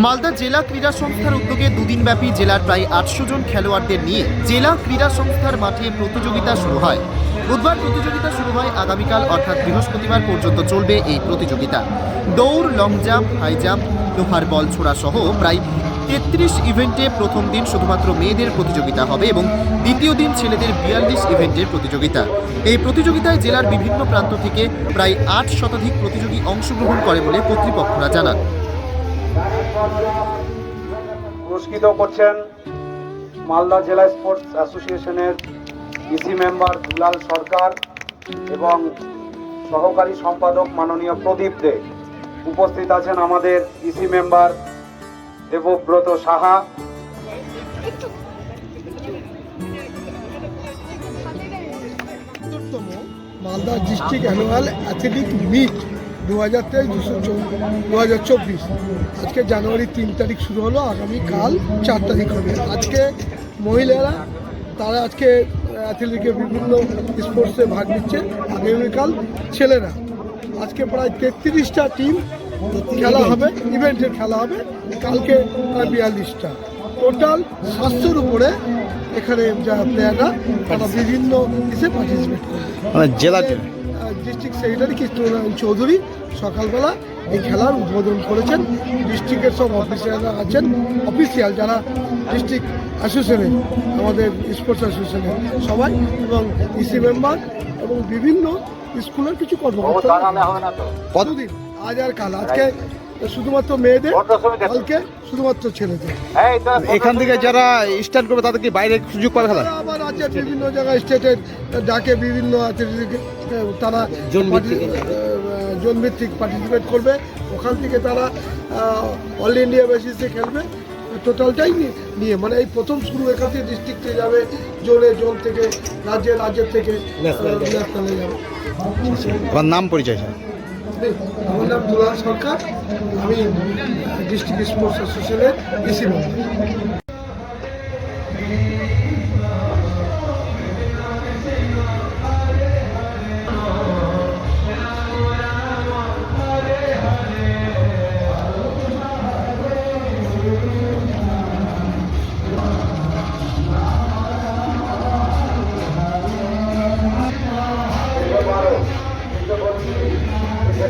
মালদা জেলা ক্রীড়া সংস্থার উদ্যোগে দুদিনব্যাপী জেলার প্রায় আটশো জন খেলোয়াড়দের নিয়ে জেলা ক্রীড়া সংস্থার মাঠে প্রতিযোগিতা শুরু হয়। বুধবার প্রতিযোগিতা শুরু হয় আগামীকাল, অর্থাৎ বৃহস্পতিবার পর্যন্ত চলবে এই প্রতিযোগিতা। দৌড়, লং জাম্প, হাই জাম্প, লোহার বল ছোড়া সহ প্রায় তেত্রিশ ইভেন্টে প্রথম দিন শুধুমাত্র মেয়েদের প্রতিযোগিতা হবে এবং দ্বিতীয় দিন ছেলেদের বিয়াল্লিশ ইভেন্টের প্রতিযোগিতা। এই প্রতিযোগিতায় জেলার বিভিন্ন প্রান্ত থেকে প্রায় আট শতাধিক প্রতিযোগী অংশগ্রহণ করে বলে কর্তৃপক্ষরা জানান। পুরস্কৃত করছেন মালদা জেলা স্পোর্টস অ্যাসোসিয়েশনের ইসি মেম্বার দুলাল সরকার এবং সহকারী সম্পাদক মাননীয় প্রদীপ দে। উপস্থিত আছেন আমাদের EC member Debabrata Saha. Malda district annual athletic meet. দু হাজার তেইশ দুশো দু হাজার চব্বিশ। আজকে জানুয়ারি তিন তারিখ শুরু হলো আগামীকাল চার তারিখ হবে। আজকে মহিলারা তারা আজকে অ্যাথলেটিকে বিভিন্ন স্পোর্টসে ভাগ নিচ্ছে আগামীকাল ছেলেরা। আজকে প্রায় তেত্রিশটা টিম খেলা হবে ইভেন্টের খেলা হবে কালকে প্রায় বিয়াল্লিশটা। টোটাল সাতশোর উপরে এখানে যারা প্লেয়াররা তারা বিভিন্ন ইসে পার্টিসিপেট করবে। মানে জন্য ডিস্ট্রিক্ট সেক্রেটারি কৃষ্ণনারায়ণ চৌধুরী সকালবেলা এই খেলার উদ্বোধন করেছেন। ডিস্ট্রিক্টের সব অফিসিয়ালরা আছেন। অফিসিয়াল যারা ডিস্ট্রিক্ট অ্যাসোসিয়েশনে আমাদের স্পোর্টস অ্যাসোসিয়েশনে সবাই এবং ইসি মেম্বার এবং বিভিন্ন স্কুলের কিছু কর্মকর্তা। কতদিন আজ আর কাল। আজকে শুধুমাত্র মেয়েদের কালকে শুধুমাত্র ছেলেদের। এখান থেকে যারা স্টার্ট করবে তাদেরকে বাইরে সুযোগ পাবে খেলা তারা আবার আছে বিভিন্ন জায়গায় স্টেটের ডাকে বিভিন্ন আছে তারা জোন ভিত্তিক পার্টিসিপেট করবে। ওখান থেকে তারা অল ইন্ডিয়া বেসিসে খেলবে। টোটালটাই নিয়ে- নিয়ে মানে এই প্রথম শুরু এখান থেকে ডিস্ট্রিক্টে যাবে জোনে জোন থেকে রাজ্যে রাজ্যের থেকে ন্যাশনালে যাবে। নাম পরিচয় স্যার? আমার নাম দুলাল সরকার আমি ডিস্ট্রিক্ট স্পোর্টস অ্যাসোসিয়েশনের EC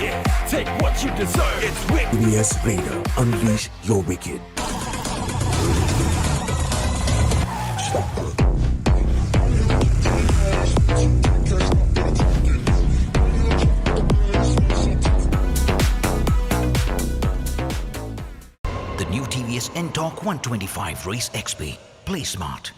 wicked. Take what you deserve. It's wicked. EBS Raider, unleash your wicked. The new TVS N-Torque 125 Race XP. Play smart.